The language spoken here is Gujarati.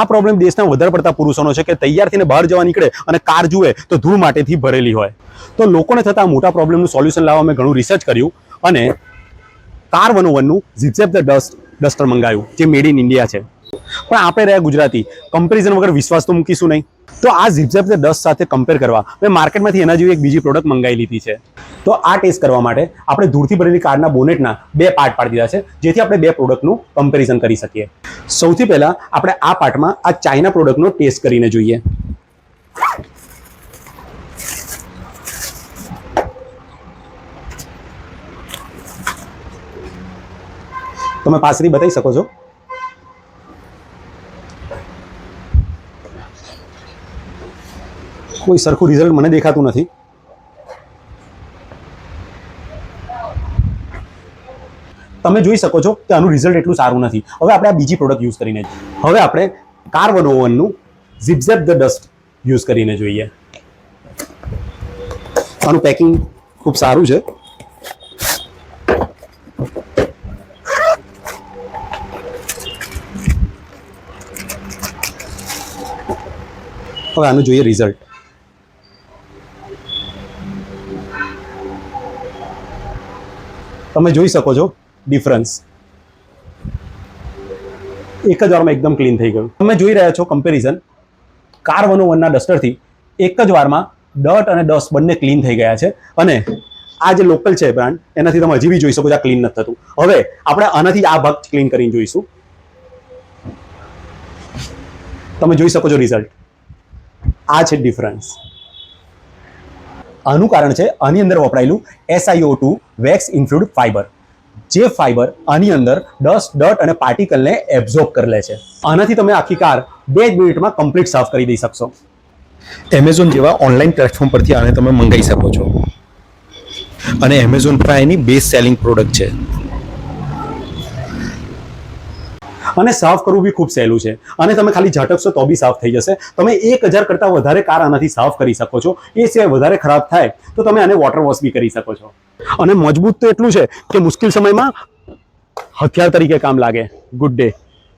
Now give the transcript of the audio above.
આ પ્રોબ્લેમ દેશના વધારે પડતા પુરુષોનો છે કે તૈયાર થઈને બહાર જવા નીકળે અને કાર જુએ તો ધૂળ માટેથી ભરેલી હોય. તો લોકોને થતા મોટા પ્રોબ્લેમનું સોલ્યુશન લાવવા મેં ઘણું રિસર્ચ કર્યું અને કાર વન વનનું ઝિપઝેપ ધ ડસ્ટ ડસ્ટર મંગાવ્યું જે મેડ ઇન ઇન્ડિયા છે. પણ આપણે રહ્યા ગુજરાતી કમ્પેરિઝન વગર વિશ્વાસ તો મૂકીશું નહીં. તો આ ઝિપઝેપ ડસ્ટ સાથે કમ્પેર કરવા, મેં માર્કેટમાંથી એના જેવી એક બીજી પ્રોડક્ટ મંગાવી લીધી છે. તો આ ટેસ્ટ કરવા માટે આપણે ધૂળથી ભરેલી કારના બોનેટના બે પાર્ટ પાડી દીધા છે, જેથી આપણે બે પ્રોડક્ટનું કમ્પેરિઝન કરી શકીએ. સૌથી પહેલા આપણે આ પાર્ટમાં આ ચાઇના પ્રોડક્ટનો ટેસ્ટ કરીને જોઈએ. તમે પાસરી બતાવી શકો છો? કોઈ સરખું રિઝલ્ટ મને દેખાતું નથી. તમે જોઈ શકો છો કે આનું રિઝલ્ટ એટલું સારું નથી. હવે આપણે આ બીજી પ્રોડક્ટ યુઝ કરીને હવે આપણે કાર વન ઓવનનું ઝિપઝેપ ધ ડસ્ટ યુઝ કરીને જોઈએ. આનું પેકિંગ ખૂબ સારું છે. હવે આનું જોઈએ રિઝલ્ટ તમે જોઈ શકો છો ડિફરન્સ એક જ વારમાં એકદમ ક્લીન થઈ ગયું. તમે જોઈ રહ્યા છો કમ્પેરિઝન કાર વનો વનના ડસ્ટરથી એક જ વારમાં ડર્ટ અને ડસ્ટ બંને ક્લીન થઈ ગયા છે. અને આ જે લોકલ છે બ્રાન્ડ એનાથી તમે હજી બી જોઈ શકો છો આ ક્લીન નથી થતું. હવે આપણે આનાથી આ ભાગ ક્લીન કરીને જોઈશું. તમે જોઈ શકો છો રિઝલ્ટ આ છે ડિફરન્સ આનું કારણ છે, આની અંદર વપરાયેલું S I O two wax ઇન્ફ્લુડ fibre જે ફાઈબર આની અંદર ડસ્ટ ડર્ટ અને પાર્ટિકલને એબ્ઝોર્બ કરી લે છે. આનાથી તમે આખી કાર બે જ મિનિટમાં કમ્પ્લીટ સાફ કરી દઈ શકશો. એમેઝોન જેવા ઓનલાઈન પ્લેટફોર્મ પરથી આને તમે મંગાવી શકો છો. અને એમેઝોન પર એની બેસ્ટ સેલિંગ પ્રોડક્ટ છે. અને સાફ કરવું બી ખૂબ સહેલું છે. અને તમે ખાલી ઝટકશો તો બી સાફ થઈ જશે. તમે એક હજાર કરતાં વધારે કાર આનાથી સાફ કરી શકો છો. એ સિવાય વધારે ખરાબ થાય તો તમે આને વોટર વોશ બી કરી શકો છો. અને મજબૂત તો એટલું છે કે મુશ્કેલ સમયમાં હથિયાર તરીકે કામ લાગે. Good day